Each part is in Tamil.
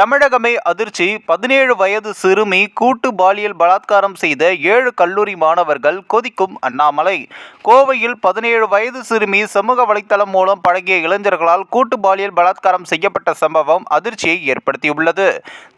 தமிழகமே அதிர்ச்சி. பதினேழு வயது சிறுமி கூட்டு பாலியல் பலாத்காரம் செய்த ஏழு கல்லூரி மாணவர்கள் கொதிக்கும் அண்ணாமலை. கோவையில் பதினேழு வயது சிறுமி சமூக வலைத்தளம் மூலம் பழகிய இளைஞர்களால் கூட்டு பாலியல் பலாத்காரம் செய்யப்பட்ட சம்பவம் அதிர்ச்சியை ஏற்படுத்தியுள்ளது.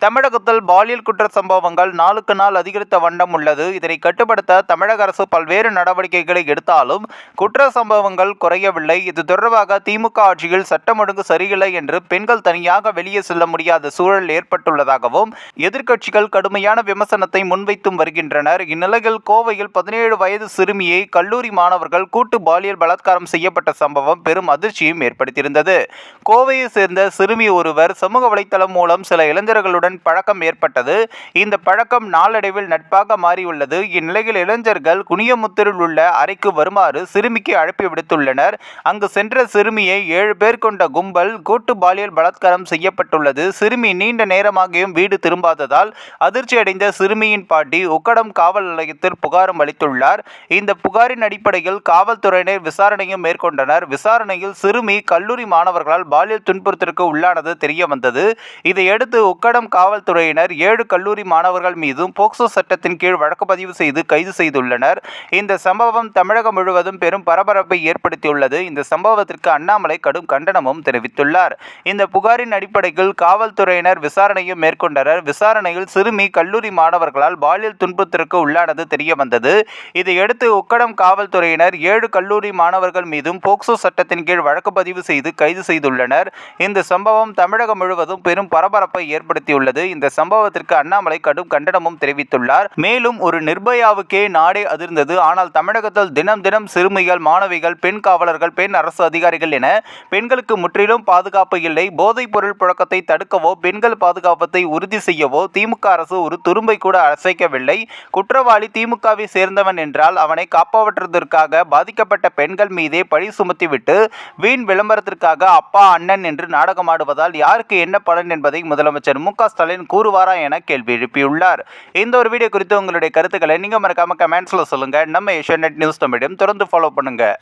தமிழகத்தில் பாலியல் குற்ற சம்பவங்கள் நாளுக்கு நாள் அதிகரித்த வண்ணம் உள்ளது. இதனை கட்டுப்படுத்த தமிழக அரசு பல்வேறு நடவடிக்கைகளை எடுத்தாலும் குற்ற சம்பவங்கள் குறையவில்லை. இது தொடர்பாக திமுக ஆட்சியில் சட்டம் ஒழுங்கு சரியில்லை என்று பெண்கள் தனியாக வெளியே செல்ல முடியாத சூழல் ஏற்பட்டுள்ளதாகவும் எதிர்க்கட்சிகள் கடுமையான விமர்சனத்தை முன்வைத்தும் வருகின்றனர். இந்நிலையில் கோவையில் பதினேழு வயது சிறுமியை கல்லூரி மாணவர்கள் கூட்டு பாலியல் பலாத்காரம் செய்யப்பட்ட சம்பவம் பெரும் அதிர்ச்சியும் ஏற்படுத்தியிருந்தது. கோவையை சேர்ந்த சிறுமி ஒருவர் சமூக வலைத்தளம் மூலம் சில இளைஞர்களுடன் பழக்கம் ஏற்பட்டது. இந்த பழக்கம் நாளடைவில் நட்பாக மாறியுள்ளது. இந்நிலையில் இளைஞர்கள் குனியமுத்தூரில் உள்ள அறைக்கு வருமாறு சிறுமிக்கு அழைப்பு விடுத்துள்ளனர். அங்கு சென்ற சிறுமியை ஏழு பேர் கொண்ட கும்பல் கூட்டு பாலியல் பலாத்காரம் செய்யப்பட்டுள்ளது. சிறுமி நீண்ட நேரமாகியும் வீடு திரும்பாததால் அதிர்ச்சியடைந்த சிறுமியின் பாட்டி உக்கடம் காவல் நிலையத்தில் புகாரும் அளித்துள்ளார். இந்த புகாரின் அடிப்படையில் காவல்துறையினர் விசாரணையும் மேற்கொண்டனர். விசாரணையில் சிறுமி கல்லூரி மாணவர்களால் பாலியல் துன்புறுத்தலுக்கு உள்ளானது தெரிய வந்தது இதையடுத்து உக்கடம் காவல்துறையினர் ஏழு கல்லூரி மாணவர்கள் மீதும் போக்சோ சட்டத்தின் கீழ் வழக்கு பதிவு செய்து கைது செய்துள்ளனர். இந்த சம்பவம் தமிழகம் முழுவதும் பெரும் பரபரப்பை ஏற்படுத்தியுள்ளது. இந்த சம்பவத்திற்கு அண்ணாமலை கடும் கண்டனமும் தெரிவித்துள்ளார். இந்த புகாரின் அடிப்படையில் காவல்துறையினர் விசாரணையும் மேற்கொண்டனர். விசாரணையில் சிறுமி கல்லூரி மாணவர்களால் பாலியல் துன்பத்திற்கு உள்ளானது தெரியவந்தது. இதையடுத்து உக்கடம் காவல்துறையினர் ஏழு கல்லூரி மாணவர்கள் மீதும் போக்சோ சட்டத்தின் கீழ் வழக்கு பதிவு செய்து கைது செய்துள்ளனர். இந்த சம்பவம் தமிழகம் முழுவதும் பெரும் பரபரப்பை ஏற்படுத்தியுள்ளது. இந்த சம்பவத்திற்கு அண்ணாமலை கடும் கண்டனமும் தெரிவித்துள்ளார். மேலும் ஒரு நிர்பயாவுக்கே நாடே அதிர்ந்தது. ஆனால் தமிழகத்தில் தினம் தினம் சிறுமிகள் மாணவிகள் பெண் காவலர்கள் பெண் அரசு அதிகாரிகள் என பெண்களுக்கு முற்றிலும் பாதுகாப்பு இல்லை. போதைப் பொருள் புழக்கத்தை தடுக்கவோ பெண் பெண்கள் பாதுகாப்பத்தை உறுதி செய்யவோ திமுக அரசு ஒரு துரும்பை கூட அசைக்கவில்லை. குற்றவாளி திமுகவை சேர்ந்தவன் என்றால் அவனை காப்பாற்றுவதற்காக பாதிக்கப்பட்ட பெண்கள் மீதே பழி சுமத்திவிட்டு வீண் விளம்பரத்திற்காக அப்பா அண்ணன் என்று நாடகமாடுவதால் யாருக்கு என்ன பலன் என்பதை முதலமைச்சர் மு ஸ்டாலின் கூறுவாரா என கேள்வி எழுப்பியுள்ளார். இந்த ஒரு வீடியோ குறித்து உங்களுடைய கருத்துக்களை நீங்கள் மறக்காம கமெண்ட்ஸில் சொல்லுங்கள் நம்ம ஏஷியா நெட் நியூஸ் தமிழையும் தொடர்ந்து ஃபாலோ பண்ணுங்கள்